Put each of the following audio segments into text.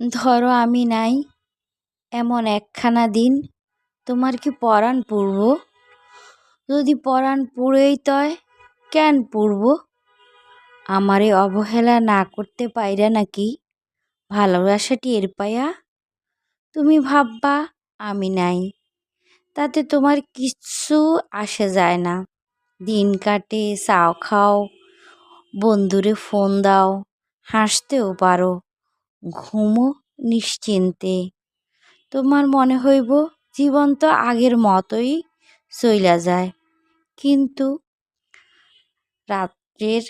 ধরো আমি নাই, এমন একখানা দিন, তোমার কি পরাণ পূর্ব? যদি পরাণ পুড়েই তয়, কেন পূর্ব? আমারে অবহেলা না করতে পাইরা নাকি ভালোবাসাটি এর পায়া? তুমি ভাববা, আমি নাই, তাতে তোমার কিচ্ছু আসে যায় না। দিন কাটে, চাও খাও, বন্ধুরে ফোন দাও, হাসতেও পারো। ঘুমো নিশ্চিন্তে। তোমার মনে হইব জীবন তো আগের মতোই চইলা যায়। কিন্তু রাত্রের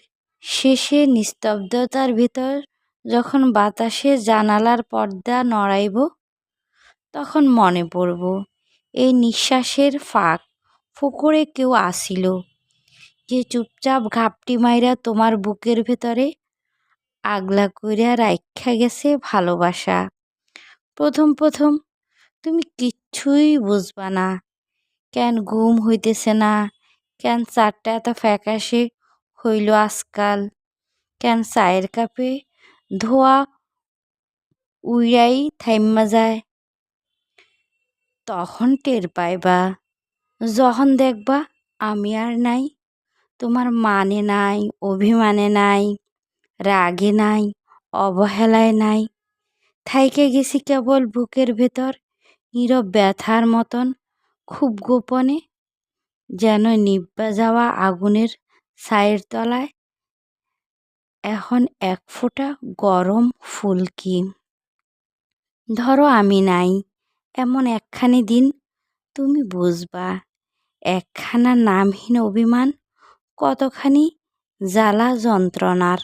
শেষে নিস্তব্ধতার ভিতর যখন বাতাসে জানালার পর্দা নড়াইব, তখন মনে পড়ব, এই নিঃশ্বাসের ফাঁক ফোকরে কেউ আসিল। যে চুপচাপ ঘাপটি মাইরা তোমার বুকের ভেতরে আগলা কইরা রাইখা গেছে ভালোবাসা। প্রথম প্রথম তুমি কিচ্ছুই বুঝবা না। কেন ঘুম হইতেছে না? কেন চারটা এত ফ্যাকাশে হইল আজকাল? কেন চায়ের কাপে ধোয়া উইরাই থাইম্মা যায়? তখন টের পাইবা, যখন দেখবা আমি আর নাই, তোমার মানে নাই, অভিমানে নাই। রাগে নাই, অবহেলায় নাই। থাইকে গেছি কেবল বুকের ভেতর, নীরব ব্যথার মতন, খুব গোপনে। যেন নিব্বা যাওয়া আগুনের ছায়ের তলায়, এখন এক ফোঁটা গরম ফুলকি। ধরো আমি নাই, এমন একখানি দিন, তুমি বুঝবা, একখানা নামহীন অভিমান, কতখানি জ্বালা যন্ত্রণার।